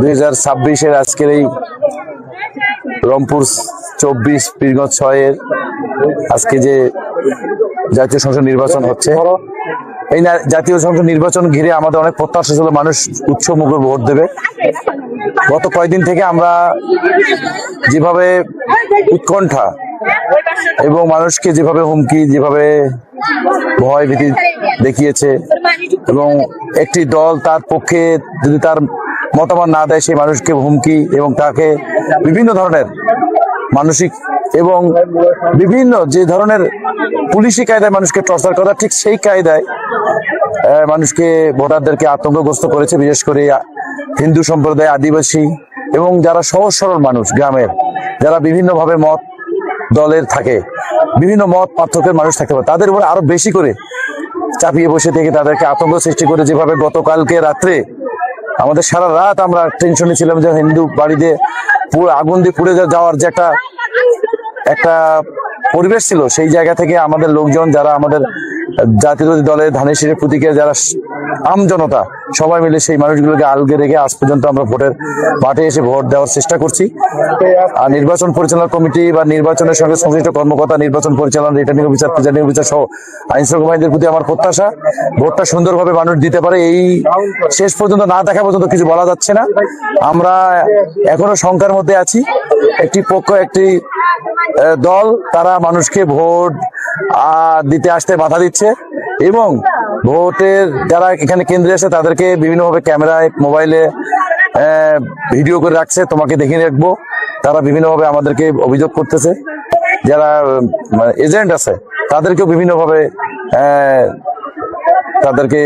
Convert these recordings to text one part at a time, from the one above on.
দুই হাজার ছাব্বিশের আজকের এই রংপুর চব্বিশ, পীরগঞ্জ ছয়ের আজকে যে জাতীয় সংসদ নির্বাচন হচ্ছে, এই জাতীয় সংসদ নির্বাচন ঘিরে আমাদের অনেক প্রত্যাশা ছিল, মানুষ উৎসব মুখর ভোট দেবে। গত কয়েকদিন থেকে আমরা যেভাবে উৎকণ্ঠা এবং মানুষকে যেভাবে হুমকি, যেভাবে ভয় ভীতি দেখিয়েছে এবং একটি দল তার পক্ষে যদি তার মতামত না দেয় সেই মানুষকে হুমকি এবং তাকে বিভিন্ন ধরনের মানসিক এবং বিভিন্ন যে ধরনের পুলিশি কায়দায় মানুষকে টর্চার করা, ঠিক সেই কায়দায় মানুষকে ভোটারদেরকে আতঙ্কগ্রস্ত করেছে, বিশেষ করে হিন্দু সম্প্রদায় আদিবাসী এবং যারা সহজ সরল মানুষ গ্রামের, যারা বিভিন্নভাবে মত দলের থাকে, বিভিন্ন মত পার্থক্যের মানুষ থাকতে পারে, তাদের উপর আরও বেশি করে চাপিয়ে বসে থেকে তাদেরকে আতঙ্ক সৃষ্টি করে, যেভাবে গতকালকে রাত্রে আমাদের সারা রাত আমরা টেনশনে ছিলাম যে হিন্দু বাড়িতে পুরো আগুন দিয়ে পুড়ে যাওয়ার যে একটা একটা পরিবেশ ছিল, সেই জায়গা থেকে আমাদের লোকজন যারা আমাদের জাতীয় দলের ধানের শিরের প্রতীকে যারা স- আম জনতা, সবাই মিলে সেই মানুষগুলোকে আলগে রেখে আজ পর্যন্ত আমরা ভোটের মাঠে এসে ভোট দেওয়ার চেষ্টা করছি। আর নির্বাচন পরিচালনা কমিটি বা নির্বাচনের সঙ্গে সংশ্লিষ্ট কর্মকর্তা, নির্বাচন পরিচালনা, রিটার্নিং অফিসার প্রিজাইডিং অফিসার সহ আইন শৃঙ্খলা বাহিনীর প্রতি আমার প্রত্যাশা। ভোটটা সুন্দরভাবে মানুষ দিতে পারে, এই শেষ পর্যন্ত না দেখা পর্যন্ত কিছু বলা যাচ্ছে না। আমরা এখনও শঙ্কার মধ্যে আছি। একটি পক্ষ, একটি দল, তারা মানুষকে ভোট দিতে আসতে বাধা দিচ্ছে। এবং ভোটের যারা এখানে কেন্দ্রে আছে, তাদেরকে বিভিন্নভাবে ক্যামেরায়, মোবাইলে ভিডিও করে রাখছে। তোমাকে দেখিয়ে রাখব। তারা বিভিন্নভাবে আমাদেরকে অভিযোগ করতেছে। যারা এজেন্ট আছে, তাদেরকেও বিভিন্নভাবে তাদেরকে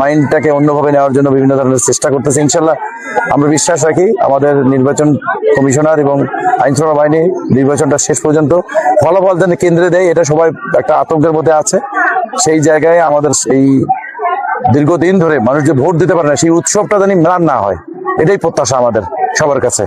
মাইন্ডটাকে অন্যভাবে নেওয়ার জন্য বিভিন্ন ধরনের চেষ্টা করতেছে, ইনশাল্লাহ। আমরা বিশ্বাস রাখি, আমাদের নির্বাচন কমিশনার এবং আইন শৃঙ্খলা বাহিনী নির্বাচনটা শেষ পর্যন্ত ফলাফল যেন কেন্দ্রে দেয়, এটা সবাই একটা আতঙ্কের মধ্যে আছে। সেই জায়গায় আমাদের সেই দীর্ঘদিন ধরে মানুষ যে ভোট দিতে পারে না, সেই উৎসবটা যেন ম্লান না হয়। এটাই প্রত্যাশা আমাদের সবার কাছে।